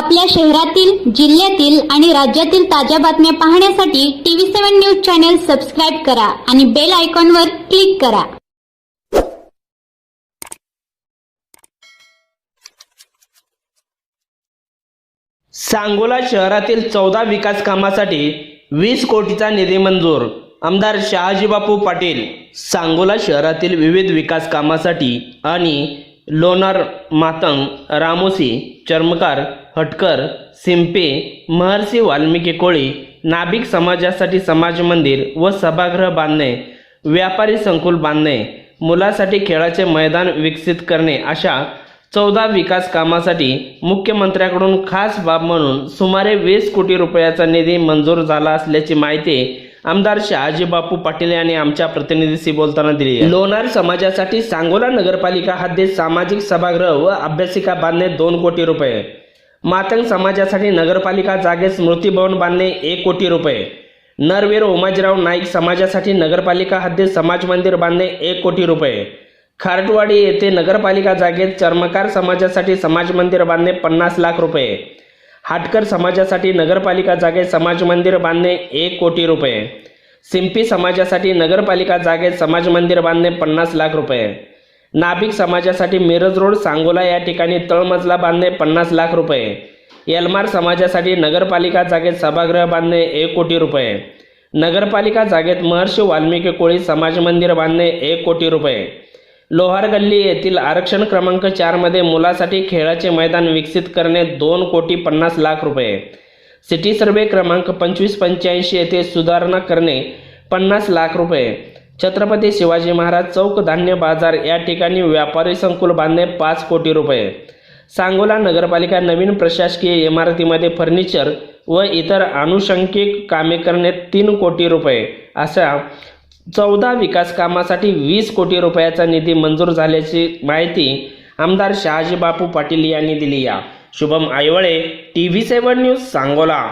आपल्या शहरातील जिल्ह्यातील आणि राज्यातील ताज्या बातम्या पाहण्यासाठी TV seven news channel subscribe करा आणि बेल आयकॉनवर क्लिक करा. सांगोला शहरातील चौदा विकास कामासाठी वीस कोटीचा निधी मंजूर. आमदार शहाजीबापू पाटील सांगोला शहरातील विविध विकास कामासाठी आणि लोणार मातंग रामोसी चर्मकार हटकर सिंपे महर्षी वाल्मिकी कोळी नाभिक समाजासाठी समाज मंदिर व सभागृह बांधणे व्यापारी संकुल बांधणे मुलासाठी खेळाचे मैदान विकसित करणे अशा चौदा विकास कामासाठी मुख्यमंत्र्याकडून खास बाब म्हणून सुमारे वीस कोटी रुपयाचा निधी मंजूर झाला असल्याची माहिती आमदार शहाजी बापू पाटील यांनी आमच्या प्रतिनिधीशी बोलताना दिली लोणार समाजासाठी सांगोला नगरपालिका हद्दीत सामाजिक सभागृह व अभ्यासिका बांधणे दोन कोटी रुपये. मातंग समाजासाठी नगरपालिका जागेत स्मृतीभवन बांधणे एक कोटी रुपये. नरवीर उमाजीराव नाईक समाजासाठी नगरपालिका हद्दीत समाज मंदिर बांधणे एक कोटी रुपये. खारटवाडी येथे नगरपालिका जागेत चर्मकार समाजासाठी समाज मंदिर बांधणे पन्नास लाख रुपये. हाटकर समाजासाठी नगरपालिका जागेत समाज मंदिर बांधणे एक कोटी रुपये. सिंपी समाजासाठी नगरपालिका जागेत समाज मंदिर बांधणे पन्नास लाख रुपये. नाभिक समाजासाठी मिरज रोड सांगोला या ठिकाणी तळमजला बांधणे पन्नास लाख रुपये. यलमार समाजासाठी नगरपालिका जागेत सभागृह बांधणे एक कोटी रुपये. नगरपालिका जागेत महर्षी वाल्मिकी कोळी समाज मंदिर बांधणे एक कोटी रुपये. लोहार गल्ली येथील आरक्षण क्रमांक चारमध्ये मुलासाठी खेळाचे मैदान विकसित करणे दोन कोटी पन्नास लाख रुपये. सिटी सर्वे क्रमांक पंचवीस पंच्याऐंशी येथे सुधारणा करणे पन्नास लाख रुपये. छत्रपती शिवाजी महाराज चौक धान्य बाजार या ठिकाणी व्यापारी संकुल बांधणे पाच कोटी रुपये. सांगोला नगरपालिका नवीन प्रशासकीय इमारतीमध्ये फर्निचर व इतर आनुषंगिक कामे करणे तीन कोटी रुपये अशा चौदा विकास कामासाठी वीस कोटी रुपयाचा निधी मंजूर झाल्याची माहिती आमदार शहाजी बापू पाटील यांनी दिली या. Shubham Aywale T V seven news Sangola.